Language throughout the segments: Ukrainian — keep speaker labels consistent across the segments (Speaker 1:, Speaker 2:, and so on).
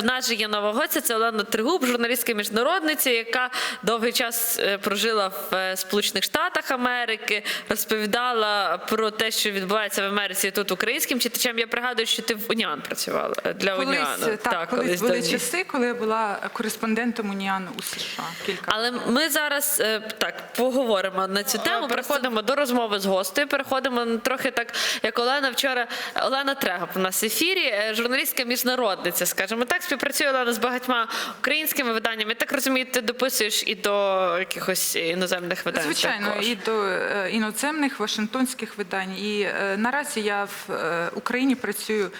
Speaker 1: в нас же є нова гостя, це Олена Тригуб, журналістка міжнародниця, яка довгий час е, прожила в е, Сполучених Штатах Америки, розповідала про те, що відбувається в Америці тут українським читачам. Я пригадую, що ти в Уніан працювала е, для
Speaker 2: Колись,
Speaker 1: Уніану.
Speaker 2: так, колись були
Speaker 1: давніше.
Speaker 2: часи, коли я була кореспондентом Уніану у США. Кілька
Speaker 1: Але ми зараз так поговоримо на цю тему.
Speaker 3: просто-
Speaker 1: Переходимо до розмови з гостею. Переходимо трохи так, як Олена вчора. Олена Трегап у нас в ефірі, журналістка міжнародниця, скажімо так, співпрацює Олена з багатьма українськими виданнями. Так розумію, ти дописуєш і до якихось іноземних видань.
Speaker 2: Звичайно,
Speaker 1: також.
Speaker 2: і до е, іноземних вашингтонських видань. І е, наразі я в е, Україні працюю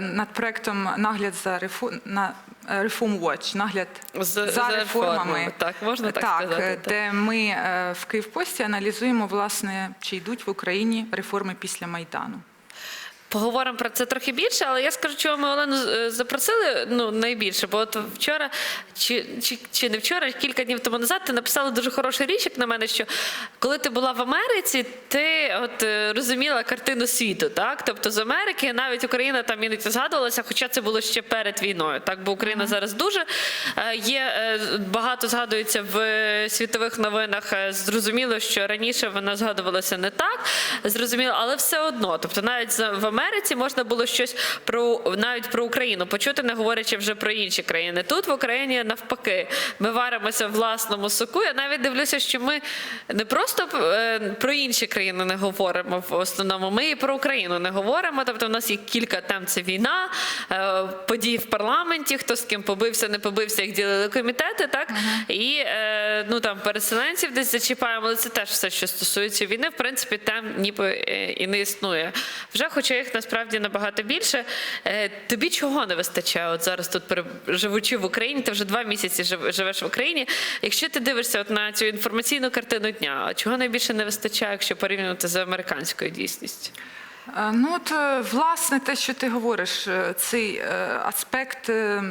Speaker 2: над проектом нагляд за реформ на Reform Watch, нагляд
Speaker 1: За-
Speaker 2: за,
Speaker 1: за
Speaker 2: реформами.
Speaker 1: реформами. Так, можна так сказати,
Speaker 2: е,
Speaker 1: так.
Speaker 2: де ми в Київпості аналізуємо власне, чи йдуть в Україні реформи після майдану.
Speaker 1: Поговоримо про це трохи більше, але я скажу, чого ми Олену е, запросили ну найбільше. Бо от вчора, чи, чи, чи не вчора, кілька днів тому назад, ти написала дуже хороший річ, як на мене, що коли ти була в Америці, ти от е, розуміла картину світу, так? Тобто з Америки навіть Україна там іноді згадувалася, хоча це було ще перед війною. Так, бо Україна зараз дуже е, є багато згадується в світових новинах. Зрозуміло, що раніше вона згадувалася не так, зрозуміло, але все одно. Тобто, навіть в Америці можна було щось про навіть про Україну почути, не говорячи вже про інші країни. Тут в Україні навпаки, ми варимося в власному соку. Я навіть дивлюся, що ми не просто е, про інші країни не говоримо в основному. Ми і про Україну не говоримо. Тобто, в нас є кілька тем: це війна, е, події в парламенті, хто з ким побився, не побився, як ділили комітети, так і е, ну там переселенців десь зачіпаємо, але це теж все, що стосується війни. В принципі, тем ніби і не існує. Вже, хоча їх насправді набагато більше. Е, Тобі чого не вистачає? От зараз тут живучи в Україні, ти вже два місяці жив- живеш в Україні. Якщо ти дивишся от на цю інформаційну картину дня, чого найбільше не вистачає, якщо порівнювати з американською дійсністю?
Speaker 2: Е, Ну, от, е, власне, те, що ти говориш, цей аспект е,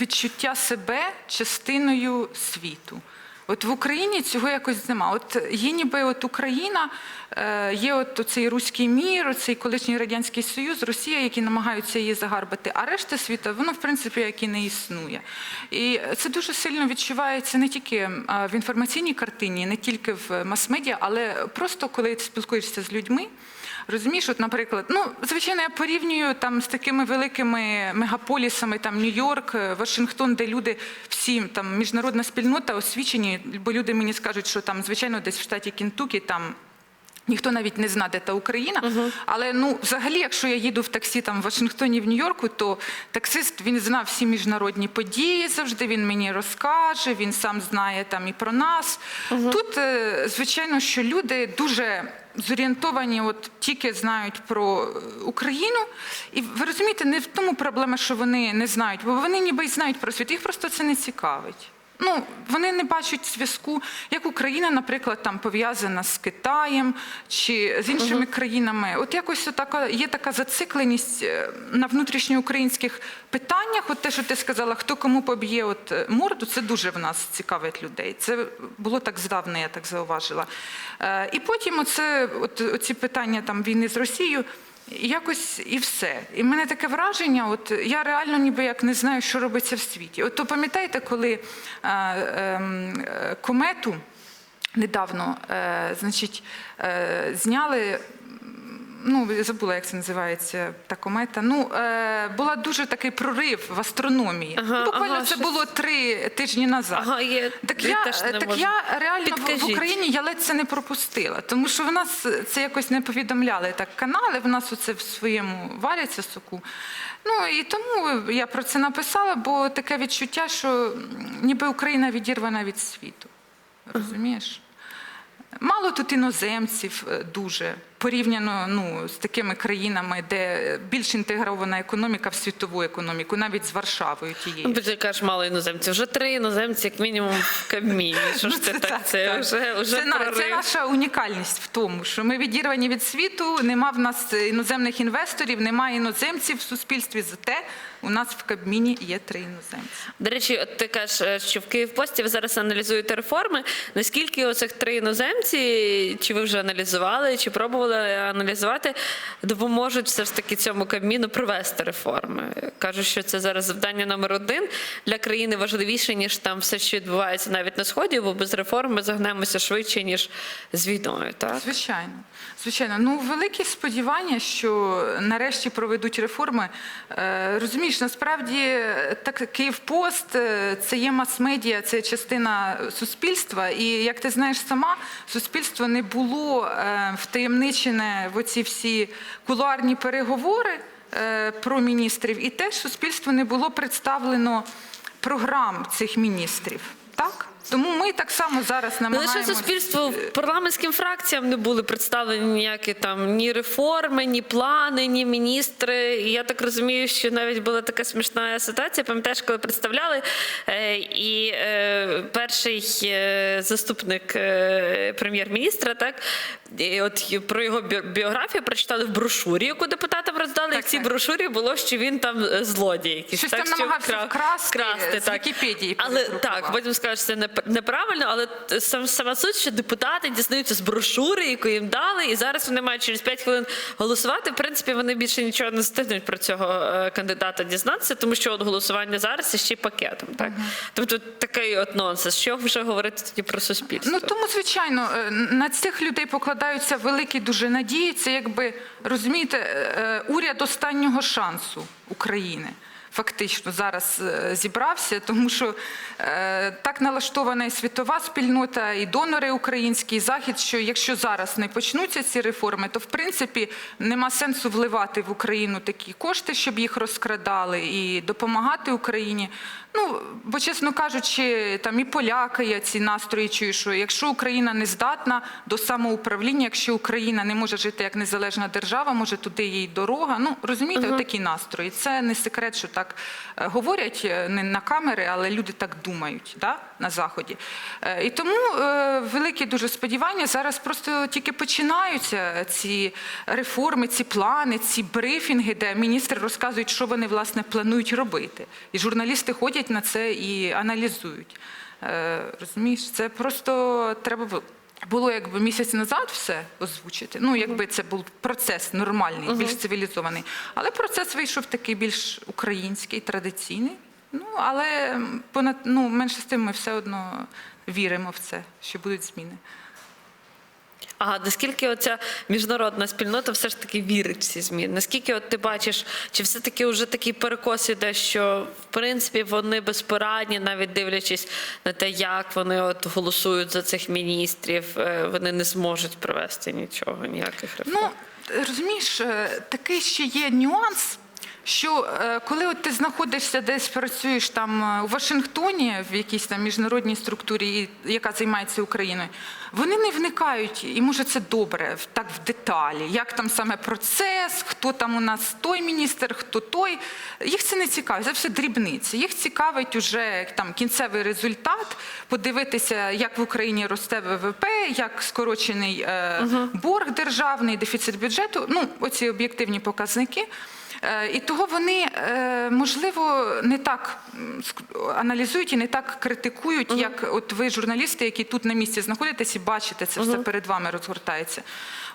Speaker 2: відчуття себе частиною світу. От в Україні цього якось нема. От є ніби от Україна, е, є от цей руський мір, цей колишній радянський союз, Росія, які намагаються її загарбати. А решта світу, воно в принципі як і не існує. І це дуже сильно відчувається не тільки е, в інформаційній картині, не тільки в мас-медіа, але просто коли ти спілкуєшся з людьми. Розумієш, от, наприклад, ну звичайно, я порівнюю там з такими великими мегаполісами, там Нью-Йорк, е, Вашингтон, де люди всі там міжнародна спільнота освічені, бо люди мені скажуть, що там, звичайно, десь в штаті Кентукі там. Ніхто навіть не знає, де та Україна. Але ну, взагалі, якщо я їду в таксі там в Вашингтоні, в Нью-Йорку, то таксист він знав всі міжнародні події завжди. Він мені розкаже, він сам знає там і про нас. Тут, е, звичайно, що люди дуже зорієнтовані, от тільки знають про е, Україну. І ви розумієте, не в тому проблема, що вони не знають, бо вони ніби й знають про світ. Їх просто це не цікавить. Ну, вони не бачать зв'язку, як Україна, наприклад, там пов'язана з Китаєм чи з іншими країнами. От якось така є така зацикленість е, на внутрішньоукраїнських питаннях. От те, що ти сказала, хто кому поб'є от е, морду, це дуже в нас цікавить людей. Це було так здавна, я так зауважила. Е, І потім оце, от, оці питання там війни з Росією. Якось і все. І в мене таке враження, от я реально ніби як не знаю, що робиться в світі. От то пам'ятаєте, коли е, ем, е, комету недавно е, значить, е, зняли. Ну, забула, як це називається та комета. Ну, е, була дуже такий прорив в астрономії.
Speaker 1: Ага,
Speaker 2: Буквально
Speaker 1: ага,
Speaker 2: це
Speaker 1: щось-
Speaker 2: було три тижні назад.
Speaker 1: Ага, є.
Speaker 2: Так
Speaker 1: Я
Speaker 2: я, так
Speaker 1: можу.
Speaker 2: я реально в- в Україні я ледь це не пропустила, тому що в нас це якось не повідомляли так канали, в нас оце в своєму валяться соку. Ну і тому я про це написала, бо таке відчуття, що ніби Україна відірвана від світу. Розумієш? Мало тут іноземців е, дуже порівняно ну, з такими країнами, де більш інтегрована економіка в світову економіку, навіть з Варшавою тією.
Speaker 1: Ну, ти кажеш, мало іноземців. Вже три іноземці, як мінімум, в Кабміні. Що ж це
Speaker 2: Ну,
Speaker 1: так? Це вже, вже
Speaker 2: це, на- це наша унікальність в тому, що ми відірвані від світу, нема в нас іноземних інвесторів, немає іноземців в суспільстві. Зате у нас в Кабміні є три іноземці.
Speaker 1: До речі, от ти кажеш, е, що в Київпості ви зараз аналізуєте реформи. Наскільки оцих три іноземці, чи ви вже аналізували, чи пробували аналізувати, допоможуть все ж таки цьому Кабміну провести реформи. Кажуть, що це зараз завдання номер один для країни важливіше, ніж там все, що відбувається навіть на сході, бо без реформ ми загнемося швидше, ніж з війною. Так?
Speaker 2: Звичайно, звичайно. Ну великі сподівання, що нарешті проведуть реформи. Е, розумієш, насправді так Київпост е, це є мас-медіа, це частина суспільства. І як ти знаєш сама, суспільство не було е, втаємничене в оці всі кулуарні переговори е, про міністрів, і теж суспільству не було представлено програм цих міністрів. Так? Тому ми так само зараз
Speaker 1: Не
Speaker 2: намагаємося.
Speaker 1: лише суспільству парламентським фракціям не були представлені ніякі там ні реформи, ні плани, ні міністри. І я так розумію, що навіть була така смішна ситуація. Пам'ятаєш, коли представляли, е, і е, перший е, заступник е, прем'єр-міністра, так і от про його біографію прочитали в брошурі, яку депутатам роздали.
Speaker 2: Так,
Speaker 1: і в цій брошурі було, що він там е, злодій. Якийсь,
Speaker 2: Щось
Speaker 1: так,
Speaker 2: там намагався
Speaker 1: вкра-
Speaker 2: вкрасти,
Speaker 1: вкрасти
Speaker 2: з
Speaker 1: так.
Speaker 2: Вікіпедії
Speaker 1: Але так, потім що це не- неправильно, але сам сама суть, що депутати дізнаються з брошури, яку їм дали, і зараз вони мають через 5 хвилин голосувати. В принципі, вони більше нічого не встигнуть про цього е, кандидата дізнатися, тому що от голосування зараз і ще й пакетом. Так тобто такий от нонсенс. Що вже говорити тоді про суспільство?
Speaker 2: Ну тому, звичайно, е, на цих людей покладаються великі дуже надії. Це якби розумієте, е, уряд останнього шансу України. Фактично зараз е, зібрався, тому що е, так налаштована і світова спільнота, і донори українські, і захід, що якщо зараз не почнуться ці реформи, то в принципі нема сенсу вливати в Україну такі кошти, щоб їх розкрадали, і допомагати Україні. Ну, бо, чесно кажучи, там і поляки я ці настрої чую, що якщо Україна не здатна до самоуправління, якщо Україна не може жити як незалежна держава, може туди їй дорога. Ну розумієте, такі настрої. Це не секрет, що так е, говорять е, не на камери, але люди так думають да, на заході. Е, І тому великі дуже сподівання. Зараз просто тільки починаються ці реформи, ці плани, ці брифінги, де міністри розказують, що вони власне планують робити. І журналісти ходять на це і аналізують. Розумієш, це просто треба було- якби місяць назад все озвучити. Ну, якби це був процес нормальний, більш цивілізований. Але процес вийшов такий більш український, традиційний. Ну, але понад ну, менше з тим ми все одно віримо в це, що будуть зміни.
Speaker 1: А наскільки оця міжнародна спільнота все ж таки вірить в ці зміни? Наскільки от ти бачиш, чи все таки вже такий перекос іде, що в принципі вони безпорадні, навіть дивлячись на те, як вони от голосують за цих міністрів, е, вони не зможуть провести нічого, ніяких реформ.
Speaker 2: Ну, розумієш, е, такий ще є нюанс. Що е, коли от ти знаходишся десь працюєш там е, у Вашингтоні в якійсь там міжнародній структурі, яка займається Україною, вони не вникають, і може це добре, так в деталі, як там саме процес, хто там у нас той міністр, хто той. Їх це не цікавить, це все дрібниці. Їх цікавить уже там кінцевий результат, подивитися, як в Україні росте ВВП, як скорочений е, борг державний, дефіцит бюджету. Ну, оці об'єктивні показники. Е, І того вони, е, можливо, не так аналізують і не так критикують, як от ви, журналісти, які тут на місці знаходитесь і бачите, це все перед вами розгортається.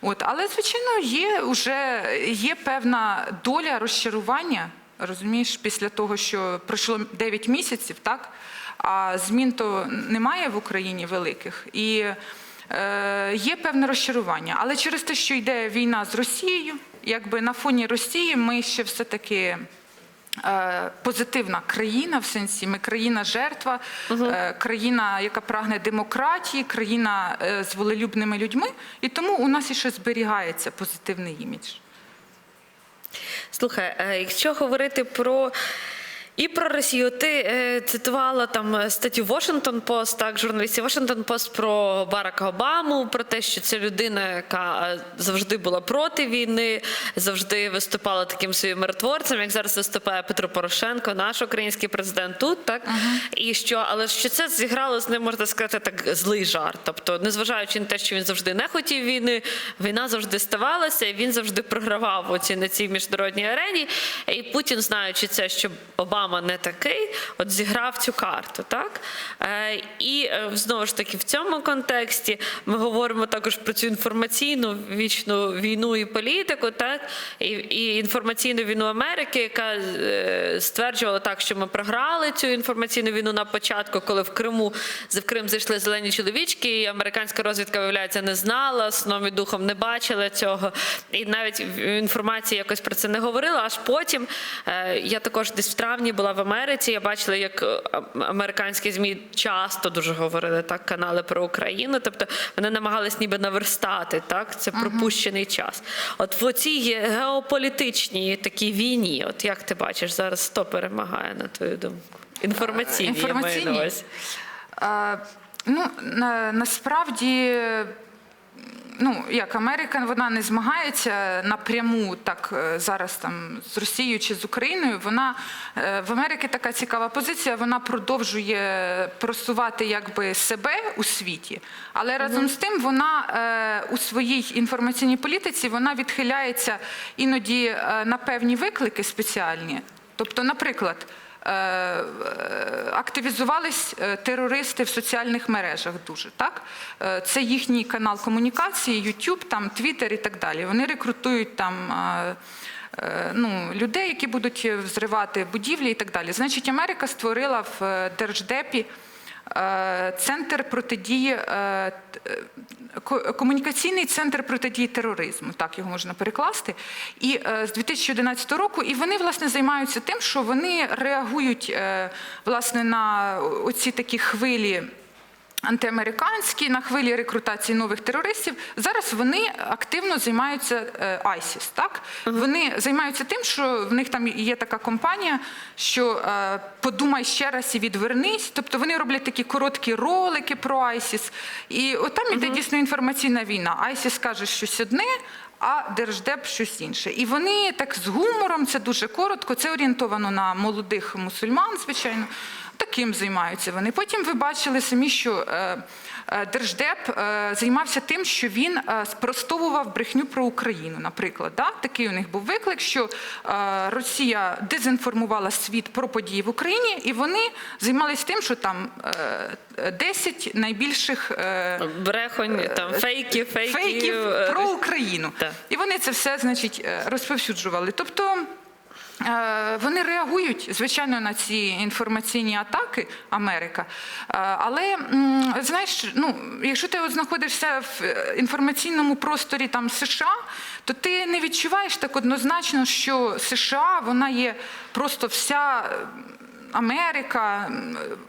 Speaker 2: От. Але, звичайно, є вже є певна доля розчарування, розумієш, після того, що пройшло 9 місяців, так? А змін то немає в Україні великих. І е, є певне розчарування. Але через те, що йде війна з Росією, якби на фоні Росії ми ще все-таки. е, Позитивна країна в сенсі, ми країна жертва, е, країна, яка прагне демократії, країна е, з волелюбними людьми, і тому у нас іще зберігається позитивний імідж.
Speaker 1: Слухай, якщо говорити про. І про Росію ти е, цитувала там е, статтю Washington Post, так, журналістів Washington Post про Барака Обаму, про те, що це людина, яка е, завжди була проти війни, завжди виступала таким своїм миротворцем, як зараз виступає Петро Порошенко, наш український президент тут, так і що, але що це зіграло з ним, можна сказати, так злий жарт. Тобто, незважаючи на те, що він завжди не хотів війни, війна завжди ставалася, і він завжди програвав оці на цій міжнародній арені. І Путін, знаючи це, що Обама Обама не такий, от зіграв цю карту, так? Е, і е, знову ж таки в цьому контексті ми говоримо також про цю інформаційну вічну війну і політику, так? І, і інформаційну війну Америки, яка е, стверджувала так, що ми програли цю інформаційну війну на початку, коли в Криму в Крим зайшли зелені чоловічки, і американська розвідка, виявляється, не знала, сном і духом не бачила цього. І навіть інформації якось про це не говорила. Аж потім я також десь в травні була в Америці. Я бачила, як е, американські змі часто дуже говорили так, канали про Україну. Тобто вони намагались ніби наверстати так, це пропущений час. От в цій геополітичній такій війні, от як ти бачиш, зараз хто перемагає на твою думку? Інформаційні, я маю на увазі.
Speaker 2: Е, ну, на, насправді, ну, як Америка, вона не змагається напряму так е, зараз там з Росією чи з Україною. Вона е, в Америки така цікава позиція. Вона продовжує просувати якби себе у світі, але разом з тим вона е, у своїй інформаційній політиці вона відхиляється іноді на певні виклики спеціальні. Тобто, наприклад. Е, е, Активізувались е, терористи в соціальних мережах дуже так. Це їхній канал комунікації, YouTube, там Twitter і так далі. Вони рекрутують там. Ну, людей, які будуть взривати будівлі і так далі. Значить, Америка створила в Держдепі центр протидії, е, е, ко- комунікаційний центр протидії тероризму, так його можна перекласти. І е, з 2011 року, і вони власне займаються тим, що вони реагують е, власне на оці такі хвилі. Антиамериканські на хвилі рекрутації нових терористів зараз вони активно займаються е, ISIS, Так вони займаються тим, що в них там є така компанія, що е, подумай ще раз і відвернись. Тобто вони роблять такі короткі ролики про ISIS. І от там іде дійсно інформаційна війна. ISIS каже щось одне. А держдеп щось інше, і вони так з гумором, це дуже коротко. Це орієнтовано на молодих мусульман, звичайно. Таким займаються вони. Потім ви бачили самі, що е, е, держдеп е, займався тим, що він спростовував брехню про Україну. Наприклад, да? такий у них був виклик, що Росія дезінформувала світ про події в Україні, і вони займалися тим, що там е, 10 найбільших.
Speaker 1: Брехонь, там фейки.
Speaker 2: фейків
Speaker 1: е,
Speaker 2: про Україну.
Speaker 1: Так.
Speaker 2: І вони це все, значить, розповсюджували. Тобто. Е, Вони реагують, звичайно, на ці інформаційні атаки Америка. Е, Але знаєш, ну, якщо ти от знаходишся в е, інформаційному просторі там США, то ти не відчуваєш так однозначно, що США вона є просто вся. Америка,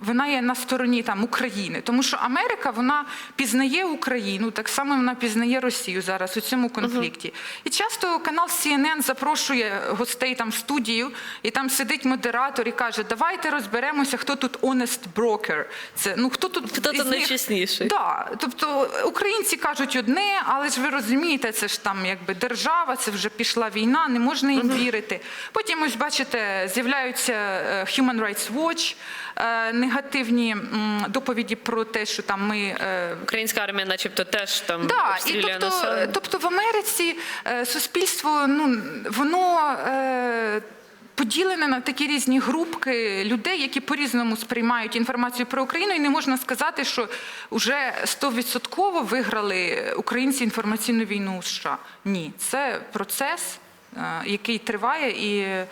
Speaker 2: вона є на стороні там України, тому що Америка вона пізнає Україну, так само вона пізнає Росію зараз у цьому конфлікті. І часто канал CNN запрошує гостей там в студію, і там сидить модератор і каже: Давайте розберемося, хто тут honest broker. Це ну хто тут
Speaker 1: Хто тут найчесніший?
Speaker 2: Да, тобто українці кажуть одне, але ж ви розумієте, це ж там якби держава, це вже пішла війна, не можна їм вірити. Потім ось бачите, з'являються е, Human Rights Watch, е, негативні доповіді про те, що там ми. е,
Speaker 1: Українська армія, начебто, теж там
Speaker 2: Да, і тобто,
Speaker 1: населення.
Speaker 2: тобто в Америці е, суспільство, ну воно. Поділене на такі різні групки людей, які по-різному сприймають інформацію про Україну, і не можна сказати, що вже стовідсотково виграли українці інформаційну війну у США. Ні, це процес, який триває і.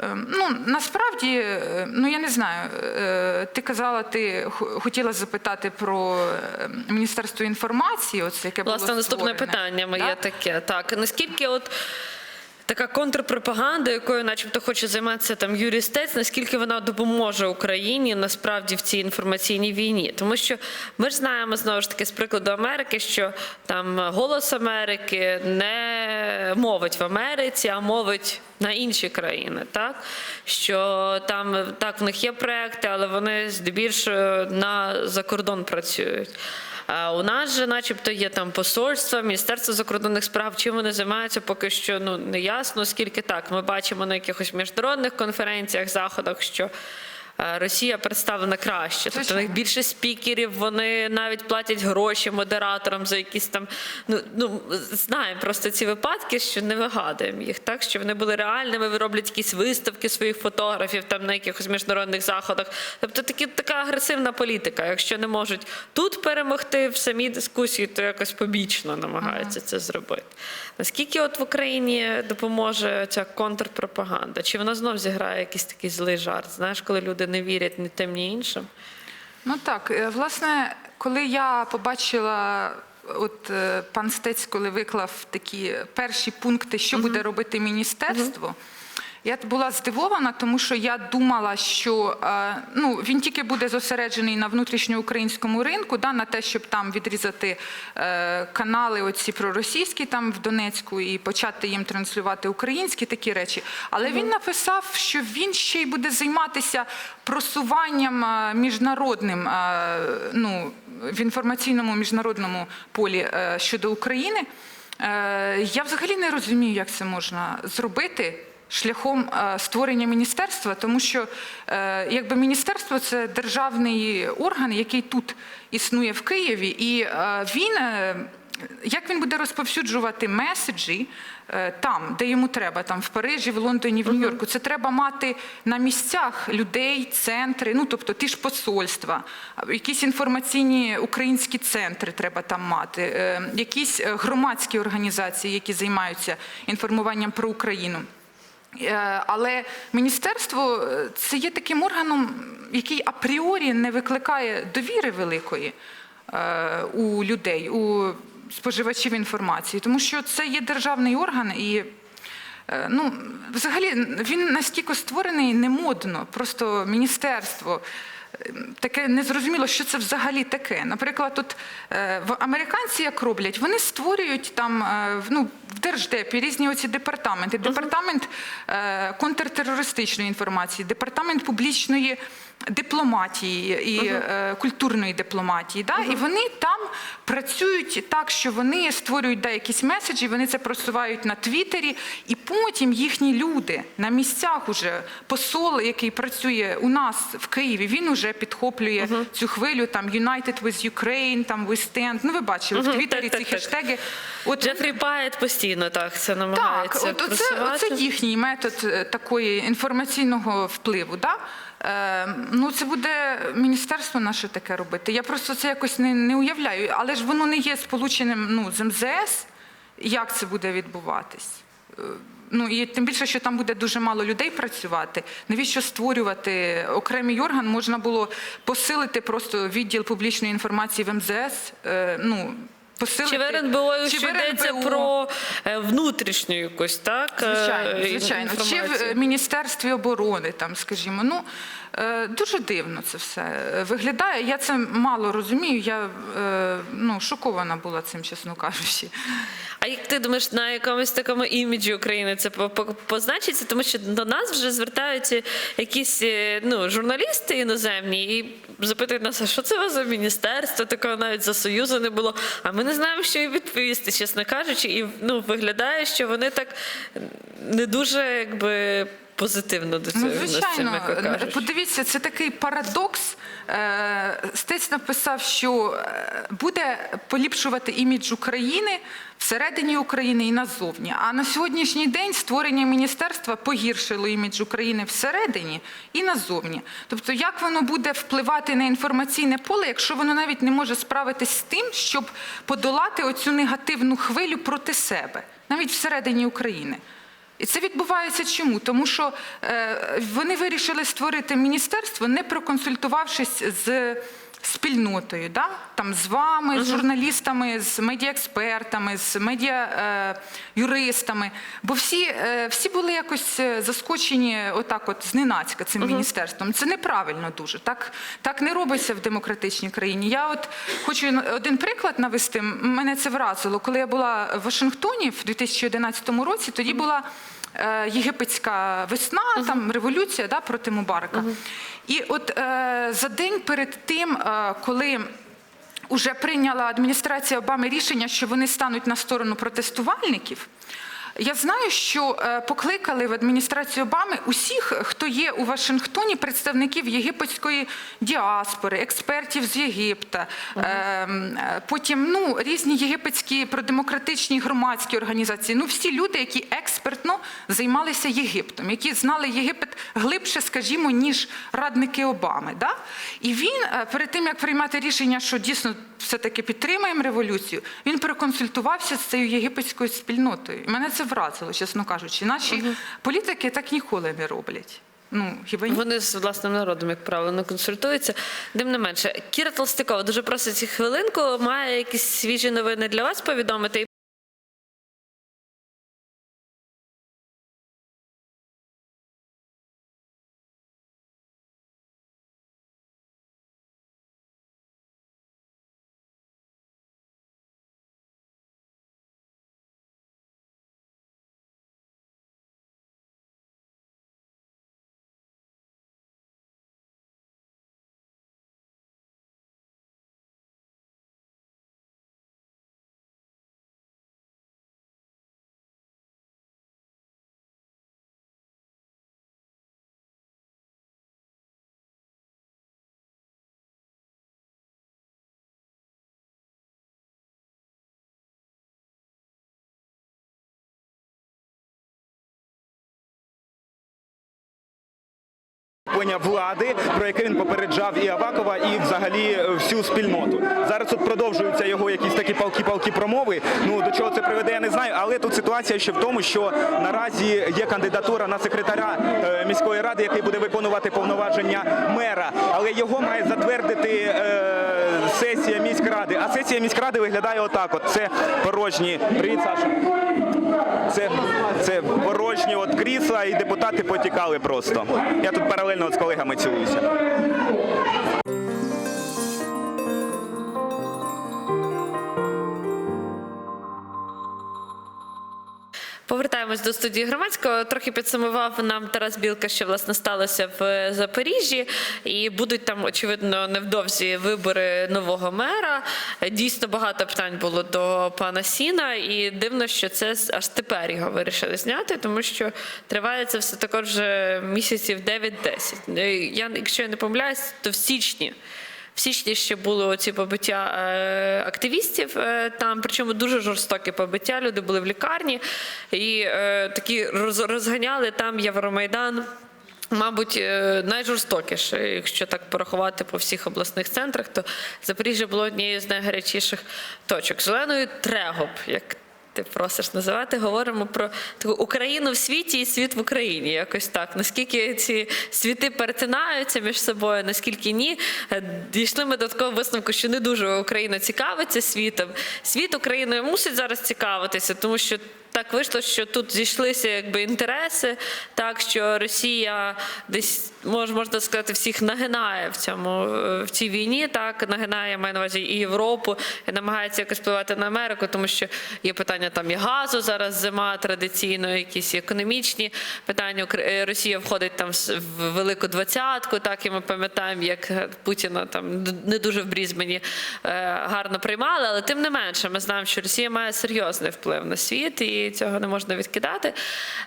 Speaker 2: Е, Ну, насправді, е, ну я не знаю. е, Ти казала, ти хо- хотіла запитати про е, Міністерство інформації, оце яке
Speaker 1: Власне,
Speaker 2: було
Speaker 1: наступне
Speaker 2: створене.
Speaker 1: питання моє
Speaker 2: Да?
Speaker 1: таке. Так, наскільки от. Така контрпропаганда, якою, начебто, хоче займатися там Юрій наскільки вона допоможе Україні насправді в цій інформаційній війні? Тому що ми ж знаємо знову ж таки з прикладу Америки, що там голос Америки не мовить в Америці, а мовить на інші країни, так що там так в них є проекти, але вони здебільшого на закордон працюють. А у нас же, начебто, є там посольство, Міністерство закордонних справ. Чим вони займаються, поки що ну не ясно. Скільки так ми бачимо на якихось міжнародних конференціях, заходах, що Росія представлена краще. Тобто у них більше спікерів, вони навіть платять гроші модераторам за якісь там. Ну, ну знаємо просто ці випадки, що не вигадуємо їх, так що вони були реальними, роблять якісь виставки своїх фотографів там на якихось міжнародних заходах. Тобто такі така агресивна політика. Якщо не можуть тут перемогти в самій дискусії, то якось побічно намагаються це зробити. Наскільки от в Україні допоможе ця контрпропаганда? Чи вона знов зіграє якийсь такий злий жарт? Знаєш, коли люди не вірять ні тим, ні іншим?
Speaker 2: Ну так, е, власне, коли я побачила, от е, пан Стець, коли виклав такі перші пункти, що буде робити міністерство. Я була здивована, тому що я думала, що е, ну, він тільки буде зосереджений на внутрішньоукраїнському ринку, да, на те, щоб там відрізати е, канали оці проросійські там в Донецьку і почати їм транслювати українські такі речі. Але він написав, що він ще й буде займатися просуванням е, міжнародним ну, в інформаційному міжнародному полі щодо України. Я взагалі не розумію, як це можна зробити шляхом е, створення міністерства, тому що е, якби міністерство це державний орган, який тут існує в Києві, і е, він. Як він буде розповсюджувати меседжі там, де йому треба, там в Парижі, в Лондоні, в Нью-Йорку, це треба мати на місцях людей, центри, ну тобто ті ж посольства, якісь інформаційні українські центри треба там мати, якісь громадські організації, які займаються інформуванням про Україну. Е, Але міністерство е, це є таким органом, який апріорі не викликає довіри великої е, у людей, у споживачів інформації, тому що це є державний орган і. Ну, взагалі, він настільки створений немодно, просто міністерство. Таке незрозуміло, що це взагалі таке. Наприклад, от е, в американці як роблять, вони створюють там е, ну, в держдепі різні оці департаменти. Департамент е, контртерористичної інформації, департамент публічної дипломатії і е, культурної дипломатії. Да? І вони там працюють так, що вони створюють да, якісь меседжі, вони це просувають на Твіттері, і потім їхні люди на місцях уже посол, який працює у нас в Києві, він уже підхоплює цю хвилю там United with Ukraine, там We Stand. Ну ви бачили в
Speaker 1: Мгм,
Speaker 2: Твіттері ці
Speaker 1: так, так.
Speaker 2: хештеги. От
Speaker 1: Джефрі Пайет постійно так це
Speaker 2: так,
Speaker 1: намагається
Speaker 2: от оце, оце їхній метод е, такої інформаційного впливу. Да? Е, ну, це буде міністерство наше таке робити. Я просто це якось не, не уявляю. Але ж воно не є сполученим ну, з МЗС. Як це буде відбуватись? Е, Ну і тим більше, що там буде дуже мало людей працювати. Навіщо створювати окремий орган? Можна було посилити просто відділ публічної інформації в МЗС. е, Ну, посилити.
Speaker 1: Чи в РНБО
Speaker 2: Чи
Speaker 1: йдеться про внутрішню якусь, так?
Speaker 2: Звичайно, звичайно. Чи в Міністерстві оборони, там, скажімо, ну дуже дивно це все е, виглядає. Я це мало розумію. Я е, ну, шокована була цим, чесно кажучи.
Speaker 1: А як ти думаєш, на якомусь такому іміджі України це по- по- позначиться? Тому що до нас вже звертаються якісь е, ну, журналісти іноземні і запитують нас, а що це у вас за міністерство? Такого навіть за союзу не було. А ми не знаємо, що і відповісти, чесно кажучи. І ну, виглядає, що вони так не дуже якби. Позитивно до цього
Speaker 2: Ну, звичайно,
Speaker 1: м'яко кажучи.
Speaker 2: подивіться, це такий парадокс. Е, Стець написав, що е, буде поліпшувати імідж України всередині України і назовні. А на сьогоднішній день створення міністерства погіршило імідж України всередині і назовні. Тобто, як воно буде впливати на інформаційне поле, якщо воно навіть не може справитись з тим, щоб подолати оцю негативну хвилю проти себе, навіть всередині України. І це відбувається чому? Тому що е, вони вирішили створити міністерство, не проконсультувавшись з спільнотою, да? там, з вами, з журналістами, з медіаекспертами, з медіа-юристами. Бо всі, е, всі були якось е, заскочені отак от зненацька цим міністерством. Це неправильно дуже. Так, так не робиться в демократичній країні. Я от хочу один приклад навести. Мене це вразило. Коли я була в Вашингтоні в 2011 році, тоді була е, єгипетська весна, там революція да, проти Мубарака. І от е, за день перед тим, е, коли Уже прийняла адміністрація Обами рішення, що вони стануть на сторону протестувальників. Я знаю, що е, покликали в адміністрацію Обами усіх, хто є у Вашингтоні, представників єгипетської діаспори, експертів з Єгипта, е, е, потім ну, різні єгипетські продемократичні громадські організації. Ну, всі люди, які експертно займалися Єгиптом, які знали Єгипет глибше, скажімо, ніж радники Обами. Да? І він е, перед тим як приймати рішення, що дійсно все-таки підтримуємо революцію, він проконсультувався з цією єгипетською спільнотою. І мене це вразило, чесно кажучи. Наші політики так ніколи не роблять. Ну, хіба ні?
Speaker 1: Вони з власним народом, як правило, не консультуються. Тим не менше, Кіра Толстикова дуже просить хвилинку, має якісь свіжі новини для вас повідомити.
Speaker 3: Влади, про яке він попереджав і Авакова, і взагалі е, всю спільноту. Зараз тут продовжуються його якісь такі палки-палки промови. Ну до чого це приведе, я не знаю. Але тут ситуація ще в тому, що наразі є кандидатура на секретаря е, міської ради, який буде виконувати повноваження мера. Але його має затвердити е, сесія міськради. А сесія міськради виглядає отак: от це порожні. Привіт, Саша. Це, це порожні от крісла, і депутати потікали просто. Я тут паралельно от з колегами цілуюся.
Speaker 1: Повертаємось до студії громадського. Трохи підсумував нам Тарас Білка, що власне сталося в Запоріжжі, і будуть там очевидно невдовзі вибори нового мера. Дійсно багато питань було до пана Сіна, і дивно, що це аж тепер його вирішили зняти, тому що триває це все також місяців 9-10. Я, якщо я не помиляюсь, то в січні. В січні ще були ці побиття е, активістів е, там, причому дуже жорстокі побиття. Люди були в лікарні і е, такі розганяли там Євромайдан. Мабуть, найжорстокіше, якщо так порахувати по всіх обласних центрах, то Запоріжжя було однією з найгарячіших точок. Зеленою трегоп, як ти просиш називати, говоримо про таку Україну в світі і світ в Україні. Якось так. Наскільки ці світи перетинаються між собою, наскільки ні. Е, Дійшли ми до такого висновку, що не дуже Україна цікавиться світом. Світ Україною мусить зараз цікавитися, тому що. Так вийшло, що тут зійшлися якби інтереси, так що Росія десь мож, можна сказати всіх нагинає в цьому е, в цій війні. Так нагинає маю на увазі і Європу, і намагається якось впливати на Америку, тому що є питання там і газу зараз зима традиційно, якісь економічні питання. Е, Росія входить там в велику двадцятку. Так і ми пам'ятаємо, як Путіна там не дуже в Брізбені е, гарно приймали, але тим не менше, ми знаємо, що Росія має серйозний вплив на світ, і цього не можна відкидати.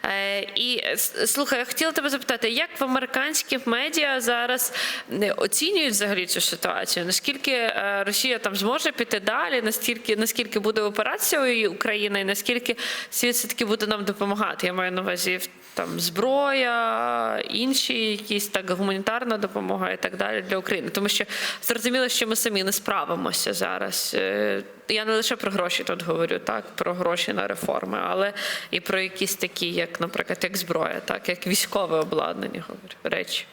Speaker 1: Е, І слухай, я хотіла тебе запитати, як в американських медіа зараз е, оцінюють взагалі цю ситуацію? Наскільки е, Росія там зможе піти далі? Наскільки наскільки буде операцією України, і наскільки світ все таки буде нам допомагати? Я маю на увазі там зброя, інші якісь так гуманітарна допомога і так далі для України. Тому що зрозуміло, що ми самі не справимося зараз. Я не лише про гроші тут говорю, так про гроші на реформи, але і про якісь такі, як, наприклад, як зброя, так як військове обладнання, говорю речі.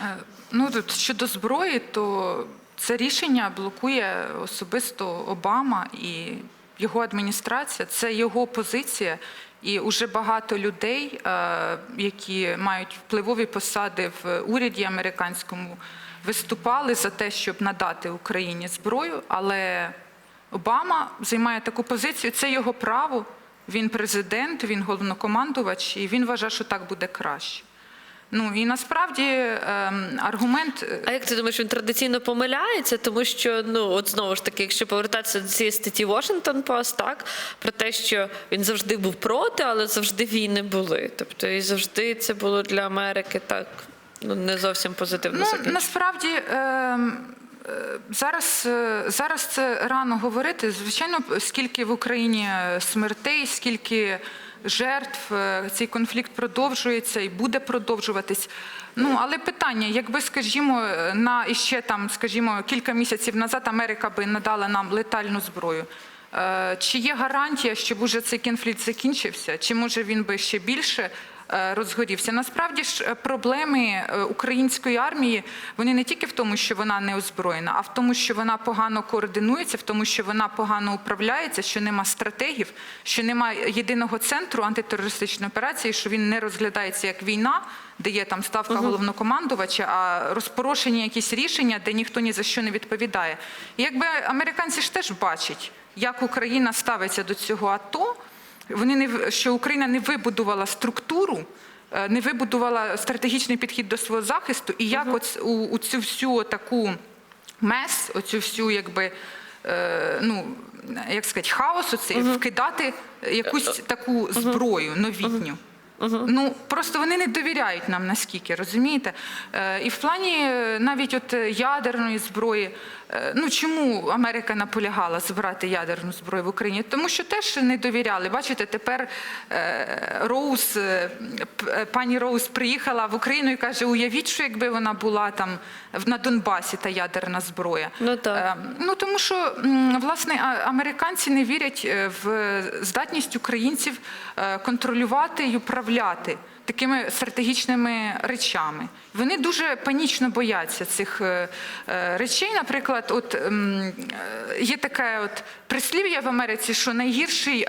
Speaker 2: Е, Ну тут щодо зброї, то це рішення блокує особисто Обама і його адміністрація. Це його позиція. І вже багато людей, е, які мають впливові посади в уряді американському, виступали за те, щоб надати Україні зброю. Але Обама займає таку позицію. Це його право. Він президент, він головнокомандувач, і він вважає, що так буде краще. Ну і насправді ем, аргумент е,
Speaker 1: А як ти думаєш, він традиційно помиляється? Тому що ну от знову ж таки, якщо повертатися до цієї статті Washington Post, так про те, що він завжди був проти, але завжди війни були. Тобто і завжди це було для Америки так ну не зовсім позитивно.
Speaker 2: Ну,
Speaker 1: закінчено.
Speaker 2: насправді ем, зараз, е, зараз це рано говорити. Звичайно, скільки в Україні е, смертей, скільки жертв, е, цей конфлікт продовжується і буде продовжуватись. Ну, але питання, якби, скажімо, на іще там, скажімо, кілька місяців назад Америка би надала нам летальну зброю. Чи є гарантія, щоб уже цей конфлікт закінчився? Чи може він би ще більше розгорівся? Насправді ж е, проблеми е, української армії вони не тільки в тому, що вона не озброєна, а в тому, що вона погано координується, в тому, що вона погано управляється, що нема стратегів, що нема єдиного центру антитерористичної операції, що він не розглядається як війна. Де є там ставка головнокомандувача, а розпорошені якісь рішення, де ніхто ні за що не відповідає. І якби американці ж теж бачать, як Україна ставиться до цього АТО, вони не що Україна не вибудувала структуру, е, не вибудувала стратегічний підхід до свого захисту, і як оц- у, у цю всю таку мес, оцю всю якби. е, Ну, як сказати, хаос оцей, вкидати якусь таку зброю новітню. Ну просто вони не довіряють нам наскільки, розумієте? Е, і в плані е, навіть от е, ядерної зброї, е, ну чому Америка наполягала збирати ядерну зброю в Україні? Тому що теж не довіряли. Бачите, тепер е, Роуз, е, е, пані Роуз приїхала в Україну і каже: уявіть, що якби вона була там на Донбасі та ядерна зброя.
Speaker 1: Ну, так.
Speaker 2: Е, Ну тому що власне американці не вірять е, в здатність українців е, контролювати і управляти такими стратегічними речами. Вони дуже панічно бояться цих е, е, речей. Наприклад, от е, є таке от прислів'я в Америці, що найгірший.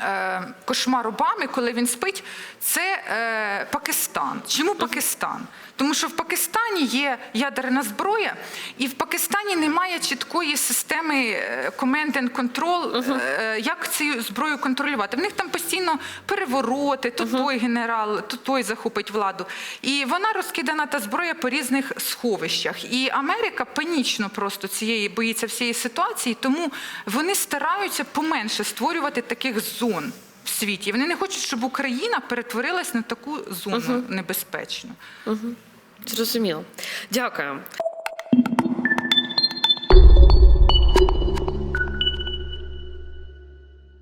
Speaker 2: Е, Кошмар Обами, коли він спить, це е, Пакистан. Чому Пакистан? Тому що в Пакистані є ядерна зброя, і в Пакистані немає чіткої системи е, command and control, е, як цю зброю контролювати. В них там постійно перевороти, то той генерал, то той захопить владу. І вона розкидана та зброя по різних сховищах. І Америка панічно просто цієї боїться всієї ситуації, тому вони стараються поменше створювати таких зон в світі. Вони не хочуть, щоб Україна перетворилась на таку зону небезпечну.
Speaker 1: Зрозуміло. Дякую.